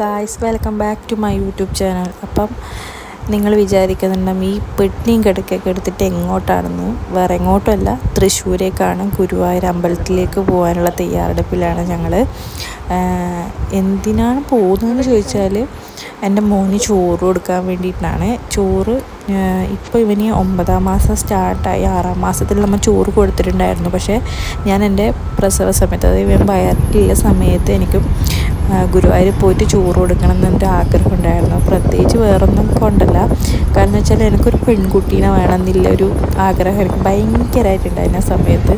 Guys welcome back to my YouTube channel അപ്പം നിങ്ങൾ വിചാരിക്കുന്നുണ്ടാവും ഈ പെട്ടിയും കിടക്കൊക്കെ എടുത്തിട്ട് എങ്ങോട്ടാണെന്ന്? വേറെ എങ്ങോട്ടുമല്ല തൃശ്ശൂരേക്കാണ് ഗുരുവായൂർ അമ്പലത്തിലേക്ക് പോകാനുള്ള തയ്യാറെടുപ്പിലാണ് ഞങ്ങൾ എന്തിനാണ് പോകുന്നതെന്ന് ചോദിച്ചാൽ എന്റെ മോന് ചോറ് കൊടുക്കാൻ വേണ്ടിയിട്ടാണ്. ചോറ് ഇപ്പോൾ ഇവന് ഒമ്പതാം മാസം സ്റ്റാർട്ടായി. ആറാം മാസത്തിൽ നമ്മൾ ചോറ് കൊടുത്തിട്ടുണ്ടായിരുന്നു. പക്ഷേ ഞാൻ എന്റെ പ്രസവ സമയത്ത് അതായത് ഇവൻ വയറിലുള്ള സമയത്ത് എനിക്ക് ഗുരുവായൂർ പോയിട്ട് ചോറ് കൊടുക്കണം എന്നൊരു ആഗ്രഹം ഉണ്ടായിരുന്നു. പ്രത്യേകിച്ച് വേറൊന്നും കൊണ്ടല്ല. കാരണം വെച്ചാൽ എനിക്കൊരു പെൺകുട്ടീനെ വേണമെന്നില്ല ഒരു ആഗ്രഹം എനിക്ക് ഭയങ്കരമായിട്ടുണ്ടായിരുന്നു ആ സമയത്ത്.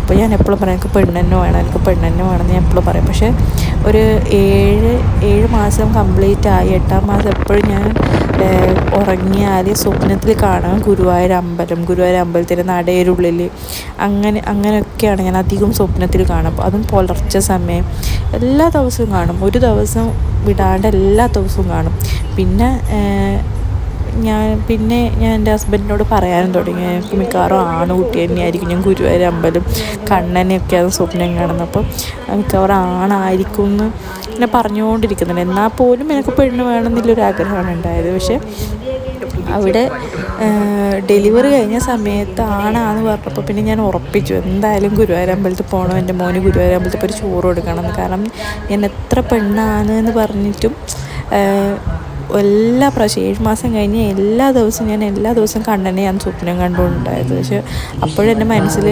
അപ്പോൾ ഞാൻ എപ്പോഴും പറയും എനിക്ക് പെണ്ണെന്നെ വേണം എനിക്ക് പെണ്ണെന്നെ വേണം എന്ന് ഞാൻ എപ്പോഴും പറയും. പക്ഷേ ഒരു ഏഴ് ഏഴ് മാസം കംപ്ലീറ്റ് ആയി എട്ടാം മാസം എപ്പോഴും ഞാൻ ഉറങ്ങിയാൽ സ്വപ്നത്തിൽ കാണാം ഗുരുവായൂർ അമ്പലം. ഗുരുവായൂർ അമ്പലത്തിന്റെ നടേരുള്ളിൽ അങ്ങനെ അങ്ങനെയൊക്കെയാണ് ഞാൻ അധികം സ്വപ്നത്തിൽ കാണും. അതും പുലർച്ച സമയം. എല്ലാ ദിവസവും കാണും. ഒരു ദിവസം വിടാണ്ട് എല്ലാ ദിവസവും കാണും. പിന്നെ ഞാൻ പിന്നെ ഞാൻ എന്റെ ഹസ്ബൻഡിനോട് പറയാനും തുടങ്ങി. എനിക്ക് മിക്കവാറും ആണുകുട്ടി തന്നെയായിരിക്കും. ഞാൻ ഗുരുവായൂർ അമ്പലം കണ്ണനെയൊക്കെയാണ് സ്വപ്നം കാണുന്നത്. അപ്പം മിക്കവാറും ആണായിരിക്കും എന്ന് ഇങ്ങനെ പറഞ്ഞുകൊണ്ടിരിക്കുന്നുണ്ട്. എന്നാൽ പോലും എനിക്ക് പെണ്ണ് വേണമെന്നുള്ളൊരു ആഗ്രഹമാണ് ഉണ്ടായത്. പക്ഷേ അവിടെ ഡെലിവറി കഴിഞ്ഞ സമയത്ത് ആണാന്ന് പറഞ്ഞപ്പോൾ പിന്നെ ഞാൻ ഉറപ്പിച്ചു. എന്തായാലും ഗുരുവായൂർ അമ്പലത്തിൽ പോകണം. എന്റെ മോന് ഗുരുവായൂർ അമ്പലത്തിൽ ഒരു ചോറ് കൊടുക്കണം. കാരണം ഞാൻ എത്ര പെണ്ണാണ് എന്ന് പറഞ്ഞിട്ടും എല്ലാ പ്രാവശ്യം ഏഴ് മാസം കഴിഞ്ഞ് എല്ലാ ദിവസവും ഞാൻ എല്ലാ ദിവസവും കണ്ണനെ ഞാൻ സ്വപ്നം കണ്ടുകൊണ്ടുണ്ടായത്. പക്ഷെ അപ്പോഴെന്റെ മനസ്സിൽ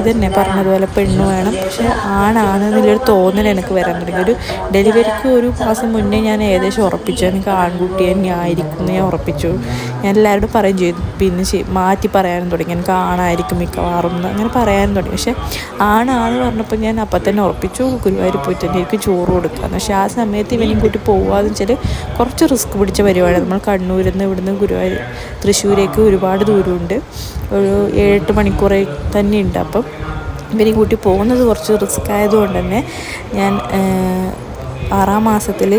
ഇതന്നെ പറഞ്ഞതുപോലെ പെണ്ണ് വേണം. പക്ഷെ ആണാണ് എന്നുള്ളൊരു തോന്നൽ എനിക്ക് വരാൻ തുടങ്ങി. ഒരു ഡെലിവറിക്ക് ഒരു മാസം മുന്നേ ഞാൻ ഏകദേശം ഉറപ്പിച്ചു. എനിക്ക് ആൺകുട്ടി തന്നെ ആയിരിക്കും ഞാൻ ഉറപ്പിച്ചു. ഞാൻ എല്ലാവരോടും പറയും ചെയ്തു. പിന്നെ മാറ്റി പറയാനും തുടങ്ങി. എനിക്ക് ആണായിരിക്കും മിക്കവാറും അങ്ങനെ പറയാനും തുടങ്ങി. പക്ഷെ ആണാണെന്ന് പറഞ്ഞപ്പോൾ ഞാൻ അപ്പം തന്നെ ഉറപ്പിച്ചു. ഗുരുവായൂർ പോയിട്ട് തന്നെ എനിക്ക് ചോറ് കൊടുക്കാമെന്ന് പക്ഷേ ആ സമയത്ത് ഇവനെയും കൂട്ടി പോകുകയെന്ന് വെച്ചാൽ കുറച്ച് റിസ്ക് പിടിച്ച പരിപാടിയാണ് നമ്മൾ കണ്ണൂരിൽ നിന്ന് ഇവിടുന്ന് ഗുരുവായൂർ തൃശ്ശൂരേക്ക് ഒരുപാട് ദൂരമുണ്ട്. ഒരു ഏഴെട്ട് മണിക്കൂറെ തന്നെ ഉണ്ട് അപ്പം ഇവരെയും കൂട്ടി പോകുന്നത് കുറച്ച് റിസ്ക് ആയതുകൊണ്ട് തന്നെ ഞാൻ ആറാം മാസത്തിൽ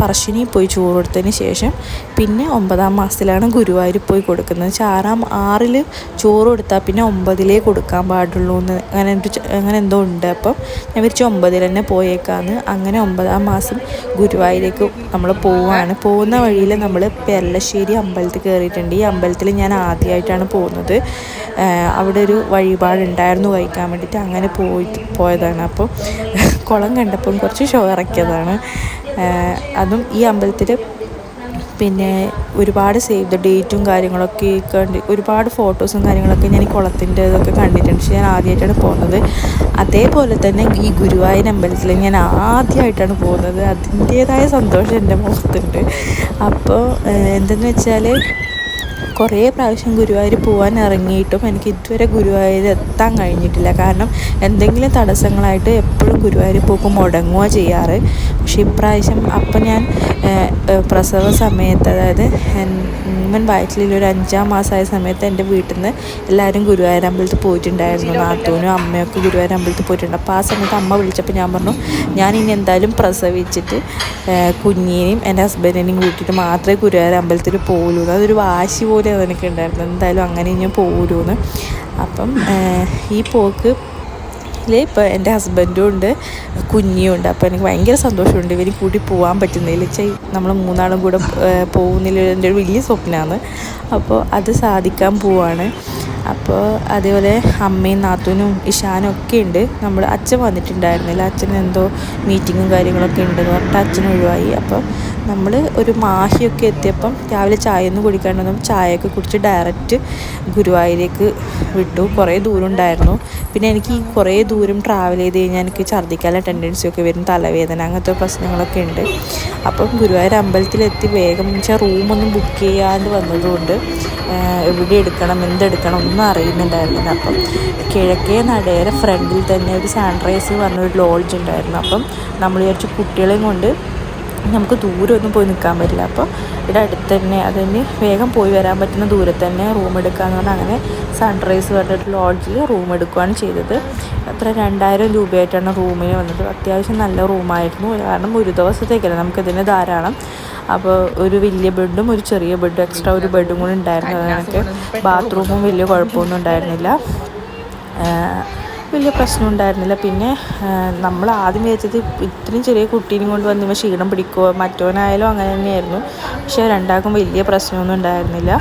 പറശ്ശിനി പോയി ചോറ് കൊടുത്തതിന് ശേഷം പിന്നെ ഒമ്പതാം മാസത്തിലാണ് ഗുരുവായൂർ പോയി കൊടുക്കുന്നത്. വെച്ചാൽ ആറാം ആറിൽ ചോറ് കൊടുത്താൽ പിന്നെ ഒമ്പതിലേ കൊടുക്കാൻ പാടുള്ളൂ എന്ന് അങ്ങനെ അങ്ങനെ എന്തോ ഉണ്ട്. അപ്പം ഞാൻ വിരിച്ച് ഒമ്പതിൽ തന്നെ പോയേക്കാന്ന്. അങ്ങനെ ഒമ്പതാം മാസം ഗുരുവായൂരേക്ക് നമ്മൾ പോവാണ്. പോകുന്ന വഴിയിൽ നമ്മൾ പെരളശ്ശേരി അമ്പലത്തിൽ കയറിയിട്ടുണ്ട്. ഈ അമ്പലത്തിൽ ഞാൻ ആദ്യമായിട്ടാണ് പോകുന്നത്. അവിടെ ഒരു വഴിപാടുണ്ടായിരുന്നു വഹിക്കാൻ വേണ്ടിയിട്ട്. അങ്ങനെ പോയി പോയതാണ്. അപ്പോൾ കുളം കണ്ടപ്പം കുറച്ച് ഷോ ഇറക്കിയതാണ്. അതും ഈ അമ്പലത്തിൽ പിന്നെ ഒരുപാട് സേവ് ദ ഡേറ്റും കാര്യങ്ങളൊക്കെ കണ്ട് ഒരുപാട് ഫോട്ടോസും കാര്യങ്ങളൊക്കെ ഞാൻ ഈ കുളത്തിന്റെ ഇതൊക്കെ കണ്ടിട്ടുണ്ട്. പക്ഷേ ഞാൻ ആദ്യമായിട്ടാണ് പോകുന്നത്. അതേപോലെ തന്നെ ഈ ഗുരുവായൂർ അമ്പലത്തിൽ ഞാൻ ആദ്യമായിട്ടാണ് പോകുന്നത്. അതിന്റേതായ സന്തോഷം എന്റെ മുഖത്തുണ്ട്. അപ്പോൾ എന്തെന്ന് വെച്ചാൽ കുറേ പ്രാവശ്യം ഗുരുവായൂർ പോകാൻ ഇറങ്ങിയിട്ടും എനിക്ക് ഇതുവരെ ഗുരുവായൂർ എത്താൻ കഴിഞ്ഞിട്ടില്ല. കാരണം എന്തെങ്കിലും തടസ്സങ്ങളായിട്ട് എപ്പോഴും ഗുരുവായൂർ പോകും മുടങ്ങുക ചെയ്യാറ്. പക്ഷെ ഇപ്രാവശ്യം അപ്പം ഞാൻ പ്രസവ സമയത്ത് അതായത് ഉമ്മൻ വയറ്റിൽ ഒരു അഞ്ചാം മാസമായ സമയത്ത് എന്റെ വീട്ടിൽ നിന്ന് എല്ലാവരും ഗുരുവായൂർ അമ്പലത്തിൽ പോയിട്ടുണ്ടായിരുന്നു. നാത്തൂനും അമ്മയൊക്കെ ഗുരുവായൂർ അമ്പലത്തിൽ പോയിട്ടുണ്ട്. അപ്പോൾ ആ സമയത്ത് അമ്മ വിളിച്ചപ്പോൾ ഞാൻ പറഞ്ഞു ഞാൻ ഇനി എന്തായാലും പ്രസവിച്ചിട്ട് കുഞ്ഞിനെയും എന്റെ ഹസ്ബൻഡിനെയും കൂട്ടിയിട്ട് മാത്രമേ ഗുരുവായൂർ അമ്പലത്തിൽ പോകുള്ളൂ അതൊരു വാശി പോലെ എനിക്ക് ഉണ്ടായിരുന്നു എന്തായാലും അങ്ങനെ ഞാൻ പോരുമെന്ന് അപ്പം ഈ പോക്ക് ഇപ്പോൾ എന്റെ ഹസ്ബൻഡും ഉണ്ട് കുഞ്ഞിയും ഉണ്ട്. അപ്പോൾ എനിക്ക് ഭയങ്കര സന്തോഷമുണ്ട് ഇവർ കൂടി പോകാൻ പറ്റുന്നതിൽ വെച്ചാൽ നമ്മൾ മൂന്നാളും കൂടെ പോകുന്നതിൽ എന്റെ ഒരു വലിയ സ്വപ്നമാണ് അപ്പോൾ അത് സാധിക്കാൻ പോവാണ്. അപ്പോൾ അതേപോലെ അമ്മയും നാത്തൂനും ഇഷാനും ഒക്കെ ഉണ്ട്. നമ്മൾ അച്ഛൻ വന്നിട്ടുണ്ടായിരുന്നില്ല. അച്ഛൻ എന്തോ മീറ്റിങ്ങും കാര്യങ്ങളൊക്കെ ഉണ്ടെന്ന് പറഞ്ഞിട്ട് അച്ഛൻ ഒഴിവായി. അപ്പോൾ നമ്മൾ ഒരു മാഹിയൊക്കെ എത്തിയപ്പം രാവിലെ ചായ ഒന്നും കുടിക്കാണ്ടൊന്നും ചായയൊക്കെ കുടിച്ച് ഡയറക്റ്റ് ഗുരുവായൂരേക്ക് വിട്ടു. കുറേ ദൂരം ഉണ്ടായിരുന്നു. പിന്നെ എനിക്ക് കുറേ ദൂരം ട്രാവൽ ചെയ്ത് കഴിഞ്ഞാൽ എനിക്ക് ഛർദ്ദിക്കാനുള്ള ടെൻഡൻസി ഒക്കെ വരും. തലവേദന അങ്ങനത്തെ പ്രശ്നങ്ങളൊക്കെ ഉണ്ട്. അപ്പം ഗുരുവായൂർ അമ്പലത്തിലെത്തി വേഗം വെച്ചാൽ റൂമൊന്നും ബുക്ക് ചെയ്യാണ്ട് വന്നതുകൊണ്ട് എവിടെ എടുക്കണം എന്തെടുക്കണം ഒന്നും അറിയുന്നുണ്ടായിരുന്നില്ല. അപ്പം കിഴക്കേ നടയുടെ ഫ്രണ്ടിൽ തന്നെ ഒരു സാൻറൈസ് പറഞ്ഞൊരു ലോഡ്ജ് ഉണ്ടായിരുന്നു. അപ്പം നമ്മൾ വിചാരിച്ചു കുട്ടികളെയും കൊണ്ട് നമുക്ക് ദൂരമൊന്നും പോയി നിൽക്കാൻ പറ്റില്ല. അപ്പോൾ ഇവിടെ അടുത്ത് തന്നെ അതിന് വേഗം പോയി വരാൻ പറ്റുന്ന ദൂരത്ത് തന്നെ റൂം എടുക്കാമെന്ന് പറഞ്ഞാൽ അങ്ങനെ സൺറൈസ് പറഞ്ഞിട്ട് ലോഡ്ജിൽ റൂം എടുക്കുകയാണ് ചെയ്തത്. അത്ര രണ്ടായിരം രൂപയായിട്ടാണ് റൂമിന് വന്നത്. അത്യാവശ്യം നല്ല റൂമായിരുന്നു കാരണം ഒരു ദിവസത്തേക്കല്ല നമുക്കിതിന് ധാരാളം. അപ്പോൾ ഒരു വലിയ ബെഡും ഒരു ചെറിയ ബെഡും എക്സ്ട്രാ ഒരു ബെഡും കൂടി ഉണ്ടായിരുന്നു. അതിനൊക്കെ ബാത്റൂമും വലിയ കുഴപ്പമൊന്നും ഉണ്ടായിരുന്നില്ല. വലിയ പ്രശ്നം ഉണ്ടായിരുന്നില്ല. പിന്നെ നമ്മൾ ആദ്യം വിചാരിച്ചത് ഇത്രയും ചെറിയ കുട്ടീനെ കൊണ്ട് വന്ന് ക്ഷീണം പിടിക്കുമോ മറ്റോനായാലും അങ്ങനെ തന്നെയായിരുന്നു. പക്ഷേ രണ്ടാൾക്കും വലിയ പ്രശ്നമൊന്നും ഉണ്ടായിരുന്നില്ല.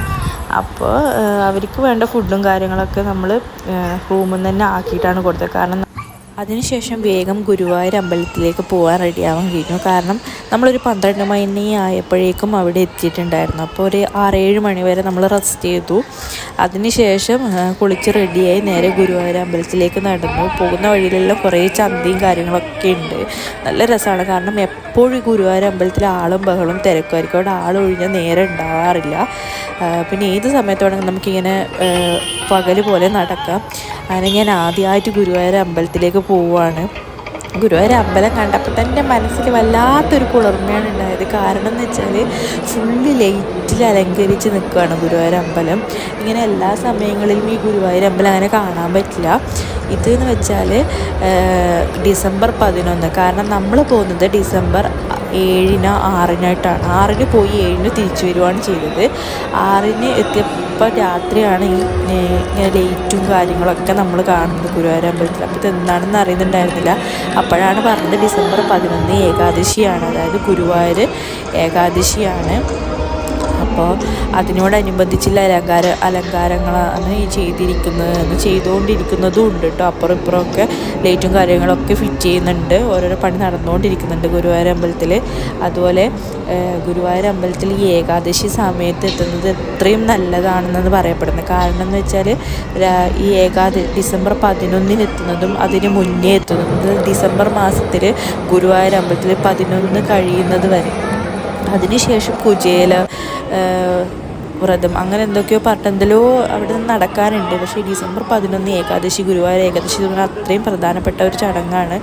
അപ്പോൾ അവർക്ക് വേണ്ട ഫുഡും കാര്യങ്ങളൊക്കെ നമ്മൾ റൂമിൽ നിന്ന് തന്നെ ആക്കിയിട്ടാണ് കൊടുത്തത്. കാരണം അതിനുശേഷം വേഗം ഗുരുവായൂർ അമ്പലത്തിലേക്ക് പോകാൻ റെഡിയാവാൻ കഴിഞ്ഞു. കാരണം നമ്മളൊരു പന്ത്രണ്ട് മണി ആയപ്പോഴേക്കും അവിടെ എത്തിയിട്ടുണ്ടായിരുന്നു. അപ്പോൾ ഒരു ആറേഴ് മണി വരെ നമ്മൾ റെസ്റ്റ് ചെയ്തു. അതിനുശേഷം കുളിച്ച് റെഡിയായി നേരെ ഗുരുവായൂർ അമ്പലത്തിലേക്ക് നടന്നു. പോകുന്ന വഴിയിലെല്ലാം കുറേ ചന്തയും കാര്യങ്ങളൊക്കെ ഉണ്ട്. നല്ല രസമാണ്. കാരണം എപ്പോഴും ഗുരുവായൂർ അമ്പലത്തിൽ ആളും ബഹളും തിരക്കുമായിരിക്കും. അവിടെ ആളൊഴിഞ്ഞ നേരെ ഉണ്ടാവാറില്ല. പിന്നെ ഏത് സമയത്ത് നമുക്കിങ്ങനെ പകൽ പോലെ നടക്കാം. അങ്ങനെ ഞാൻ ആദ്യമായിട്ട് ഗുരുവായൂർ അമ്പലത്തിലേക്ക് പോവുകയാണ്. ഗുരുവായൂർ അമ്പലം കണ്ടപ്പോൾ തന്നെ മനസ്സിൽ വല്ലാത്തൊരു കുളിർമയാണ് ഉണ്ടായത്. കാരണം എന്ന് വെച്ചാൽ ഫുള്ള് ലൈറ്റിൽ അലങ്കരിച്ച് നിൽക്കുകയാണ് ഗുരുവായൂർ അമ്പലം. ഇങ്ങനെ എല്ലാ സമയങ്ങളിലും ഈ ഗുരുവായൂർ അമ്പലം അങ്ങനെ കാണാൻ പറ്റില്ല. ഇതെന്ന് വെച്ചാൽ ഡിസംബർ പതിനൊന്ന്. കാരണം നമ്മൾ പോകുന്നത് ഡിസംബർ ഏഴിന് ആറിനായിട്ടാണ്. ആറിന് പോയി ഏഴിന് തിരിച്ചു വരുവാണ് ചെയ്തത്. ആറിന് എത്തിയപ്പോൾ രാത്രിയാണ് ഇങ്ങനെ ലേറ്റും കാര്യങ്ങളൊക്കെ നമ്മൾ കാണുന്നത് ഗുരുവായൂർ അമ്പലത്തിൽ. അപ്പോൾ ഇതെന്താണെന്ന് അറിയുന്നുണ്ടായിരുന്നില്ല. അപ്പോഴാണ് പറഞ്ഞത് ഡിസംബർ പതിനൊന്ന് ഏകാദശിയാണ്. അതായത് ഗുരുവായൂർ ഏകാദശിയാണ്. അപ്പോൾ അതിനോടനുബന്ധിച്ചുള്ള അലങ്കാര അലങ്കാരങ്ങളാണ് ഈ ചെയ്തിരിക്കുന്നത് ചെയ്തുകൊണ്ടിരിക്കുന്നതും ഉണ്ട് കേട്ടോ. അപ്പുറം ഇപ്പുറമൊക്കെ ലൈറ്റും കാര്യങ്ങളൊക്കെ ഫിറ്റ് ചെയ്യുന്നുണ്ട്. ഓരോരോ പണി നടന്നുകൊണ്ടിരിക്കുന്നുണ്ട് ഗുരുവായൂർ അമ്പലത്തിൽ അതുപോലെ ഗുരുവായൂർ അമ്പലത്തിൽ ഈ ഏകാദശി സമയത്ത് എത്തുന്നത് എത്രയും നല്ലതാണെന്ന് പറയപ്പെടുന്നത്. കാരണം എന്ന് വെച്ചാൽ ഈ ഏകാദശി ഡിസംബർ പതിനൊന്നിന് എത്തുന്നതും അതിന് മുന്നേ എത്തുന്നത് ഡിസംബർ മാസത്തിൽ ഗുരുവായൂർ അമ്പലത്തിൽ പതിനൊന്ന് കഴിയുന്നത് വരെ. അതിനുശേഷം കുചേല വ്രതം അങ്ങനെ എന്തൊക്കെയോ പറഞ്ഞിട്ട് അവിടെ നിന്ന് നടക്കാനുണ്ട്. പക്ഷേ ഡിസംബർ പതിനൊന്ന് ഏകാദശി ഗുരുവായൂർ ഏകാദശി എന്ന് അത്രയും പ്രധാനപ്പെട്ട ഒരു ചടങ്ങാണ്.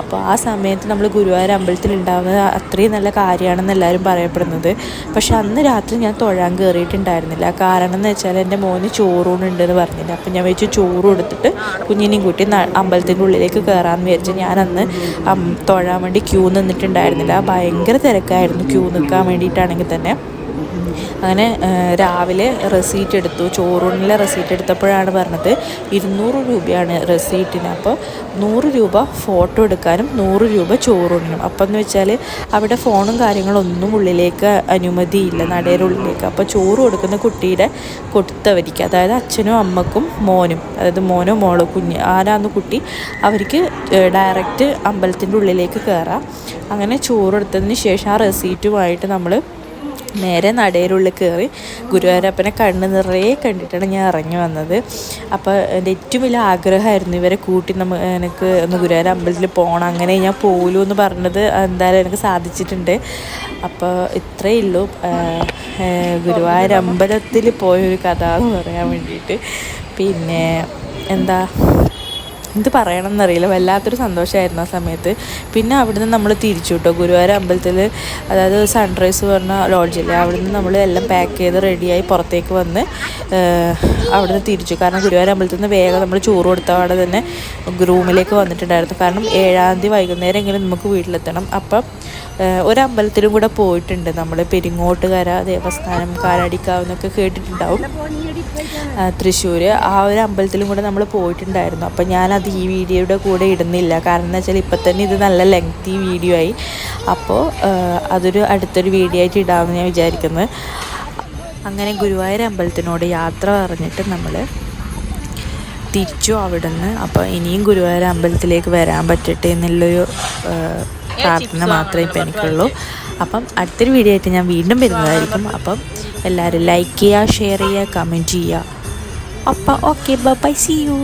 അപ്പോൾ ആ സമയത്ത് നമ്മൾ ഗുരുവായൂർ അമ്പലത്തിൽ ഉണ്ടാകുന്നത് അത്രയും നല്ല കാര്യമാണെന്ന് എല്ലാവരും പറയപ്പെടുന്നത്. പക്ഷേ അന്ന് രാത്രി ഞാൻ തൊഴാൻ കയറിയിട്ടുണ്ടായിരുന്നില്ല. കാരണം എന്ന് വെച്ചാൽ എന്റെ മോന് ചോറൂണുണ്ടെന്ന് പറഞ്ഞില്ല അപ്പം ഞാൻ വെച്ച് ചോറ് കൊടുത്തിട്ട് കുഞ്ഞിനെയും കൂട്ടി അമ്പലത്തിന്റെ ഉള്ളിലേക്ക് കയറാമെന്ന് വിചാരിച്ച് ഞാൻ അന്ന് തൊഴാൻ വേണ്ടി ക്യൂ നിന്നിട്ടുണ്ടായിരുന്നില്ല. ഭയങ്കര തിരക്കായിരുന്നു ക്യൂ നിൽക്കാൻ വേണ്ടിയിട്ടാണെങ്കിൽ തന്നെ. അങ്ങനെ രാവിലെ റെസീറ്റ് എടുത്തു. ചോറൂണിലെ റെസീറ്റ് എടുത്തപ്പോഴാണ് പറഞ്ഞത് ഇരുന്നൂറ് രൂപയാണ് റെസീറ്റിന് അപ്പോൾ നൂറ് രൂപ ഫോട്ടോ എടുക്കാനും നൂറ് രൂപ ചോറൂണിനും. അപ്പം എന്ന് വെച്ചാൽ അവിടെ ഫോണും കാര്യങ്ങളൊന്നും ഉള്ളിലേക്ക് അനുമതിയില്ല നടയുടെ ഉള്ളിലേക്ക്. അപ്പോൾ ചോറ് കൊടുക്കുന്ന കുട്ടിയുടെ കൊടുത്തവരിക്ക് അതായത് അച്ഛനും അമ്മക്കും മോനും അതായത് മോനോ മോളോ കുഞ്ഞ് ആരാന്ന് കുട്ടി അവർക്ക് ഡയറക്റ്റ് അമ്പലത്തിന്റെ ഉള്ളിലേക്ക് കയറാം അങ്ങനെ ചോറ് എടുത്തതിന് ശേഷം ആ റെസീറ്റുമായിട്ട് നമ്മൾ നേരെ നടയിലുള്ളിൽ കയറി ഗുരുവായൂരപ്പനെ കണ്ണ് നിറയെ കണ്ടിട്ടാണ് ഞാൻ ഇറങ്ങി വന്നത്. അപ്പോൾ എന്റെ ഏറ്റവും വലിയ ആഗ്രഹമായിരുന്നു ഇവരെ കൂട്ടി നമ്മ എനിക്ക് ഒന്ന് ഗുരുവായൂർ അമ്പലത്തിൽ പോകണം. അങ്ങനെ ഞാൻ പോലും എന്ന് പറഞ്ഞത് എന്തായാലും എനിക്ക് സാധിച്ചിട്ടുണ്ട്. അപ്പോൾ ഇത്രയേ ഉള്ളൂ. ഗുരുവായൂർ അമ്പലത്തിൽ പോയൊരു കഥ എന്ന് പറയാൻ വേണ്ടിയിട്ട്. പിന്നെ എന്താ? എന്ത് പറയണം എന്നറിയില്ല വല്ലാത്തൊരു സന്തോഷമായിരുന്നു ആ സമയത്ത്. പിന്നെ അവിടുന്ന് നമ്മൾ തിരിച്ചു കേട്ടോ ഗുരുവായൂർ അമ്പലത്തിൽ അതായത് സൺറൈസ് പറഞ്ഞ ലോഡ്ജില്ലേ അവിടുന്ന് നമ്മൾ എല്ലാം പാക്ക് ചെയ്ത് റെഡിയായി പുറത്തേക്ക് വന്ന് അവിടുന്ന് തിരിച്ചു. കാരണം ഗുരുവായൂർ അമ്പലത്തിൽ നിന്ന് വേഗം നമ്മൾ ചോറ് കൊടുത്ത അവിടെ തന്നെ റൂമിലേക്ക് വന്നിട്ടുണ്ടായിരുന്നു. കാരണം ഏഴാം തീയതി വൈകുന്നേരം എങ്കിലും നമുക്ക് വീട്ടിലെത്തണം. അപ്പം ഒരമ്പലത്തിലും കൂടെ പോയിട്ടുണ്ട് നമ്മൾ. പെരിങ്ങോട്ടുകര ദേവസ്ഥാനം കാലടിക്കാവ് എന്നൊക്കെ കേട്ടിട്ടുണ്ടാവും. തൃശ്ശൂർ ആ ഒരു അമ്പലത്തിലും കൂടെ നമ്മൾ പോയിട്ടുണ്ടായിരുന്നു. അപ്പോൾ ഞാനത് ഈ വീഡിയോയുടെ കൂടെ ഇടുന്നില്ല. കാരണം എന്ന് വെച്ചാൽ ഇപ്പം തന്നെ ഇത് നല്ല ലെങ്തി വീഡിയോ ആയി. അപ്പോൾ അതൊരു അടുത്തൊരു വീഡിയോ ആയിട്ട് ഇടാമെന്ന് ഞാൻ വിചാരിക്കുന്നത് അങ്ങനെ ഗുരുവായൂർ അമ്പലത്തിനോട് യാത്ര പറഞ്ഞിട്ട് നമ്മൾ തിരിച്ചു അവിടെ നിന്ന് അപ്പോൾ ഇനിയും ഗുരുവായൂർ അമ്പലത്തിലേക്ക് വരാൻ പറ്റട്ടെ എന്നുള്ളൊരു പ്രാർത്ഥന മാത്രമേ ഇപ്പം എനിക്കുള്ളൂ. അപ്പം അടുത്തൊരു വീഡിയോ ആയിട്ട് ഞാൻ വീണ്ടും വരുന്നതായിരിക്കും. അപ്പം എല്ലാവരും ലൈക്ക് ചെയ്യുക ഷെയർ ചെയ്യുക കമന്റ് ചെയ്യുക. അപ്പം ഓക്കെ ബൈ സി യു